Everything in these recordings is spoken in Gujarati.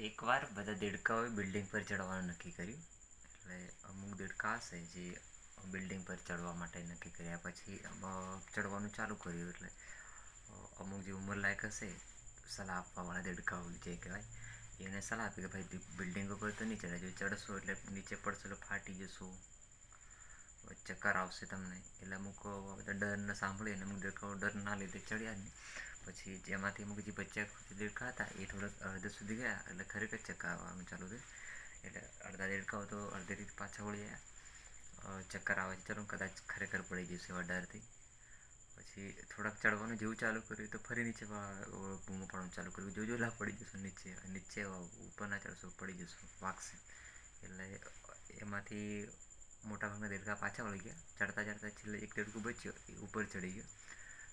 બધા દેડકાઓએ બિલ્ડિંગ પર ચડવાનું નક્કી કર્યું. એટલે અમુક દેડકા હશે જે બિલ્ડિંગ પર ચડવા માટે નક્કી કર્યા. પછી ચડવાનું ચાલુ કર્યું. એટલે અમુક જે ઉંમરલાયક હશે, સલાહ આપવાવાળા દેડકાઓ જે કહેવાય, એને સલાહ આપી કે ભાઈ બિલ્ડિંગ ઉપર તો નહીં ચડાય. જો ચડશો એટલે નીચે પડશો એટલે ફાટી જશો. ચક્કર આવશે તમને. એટલે અમુક બધા ડરને સાંભળીને અમુક દેડકાઓ ડર ના લીધે ચડ્યા નહીં. પછી જેમાંથી અમુક જે બચ્ચા દેડકા હતા એ થોડાક અડધે સુધી ગયા એટલે ખરેખર ચક્કર આવવાનું ચાલુ થયું એટલે અડધા દેડકાઓ તો અડધી રીત પાછા વળી ગયા ચક્કર આવે છે, ચાલો કદાચ ખરેખર પડી જશે ડરથી પછી થોડાક ચડવાનું જેવું ચાલુ કર્યું તો ફરી નીચે બૂમો પાડવાનું ચાલુ કર્યું. જો જોલા પડી જશો નીચે નીચે ઉપર ના ચડશો, પડી જશો, વાગશે. એટલે એમાંથી મોટાભાગના દેડકા પાછા વળી ગયા. ચડતા ચડતા છેલ્લે એક દેડકું બચ્યો, એ ઉપર ચડી ગયો.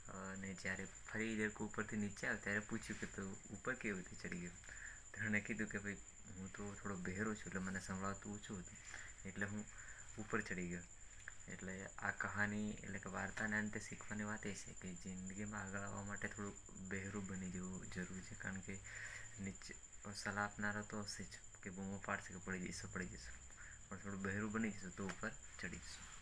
અને જ્યારે ફરી દેડકું ઉપરથી નીચે આવ્યો, ત્યારે પૂછ્યું કે તું ઉપર કેવી રીતે ચડી ગયો? તેણે કીધું કે ભાઈ, હું તો થોડો બહેરો છું, એટલે મને સંભળાવતું ઓછું હતું, એટલે હું ઉપર ચડી ગયો. એટલે આ કહાની, એટલે કે વાર્તાના અંતે શીખવાની વાત એ છે કે જિંદગીમાં આગળ આવવા માટે થોડુંક બહેરું બની જવું જરૂરી છે, કારણ કે નીચે સલાહ આપનારો તો હશે જ, કે બૂમો પાડશે કે પડી જઈશું પડી જઈશું. પણ થોડું બહેરું બની જશું તો ઉપર ચડી જશું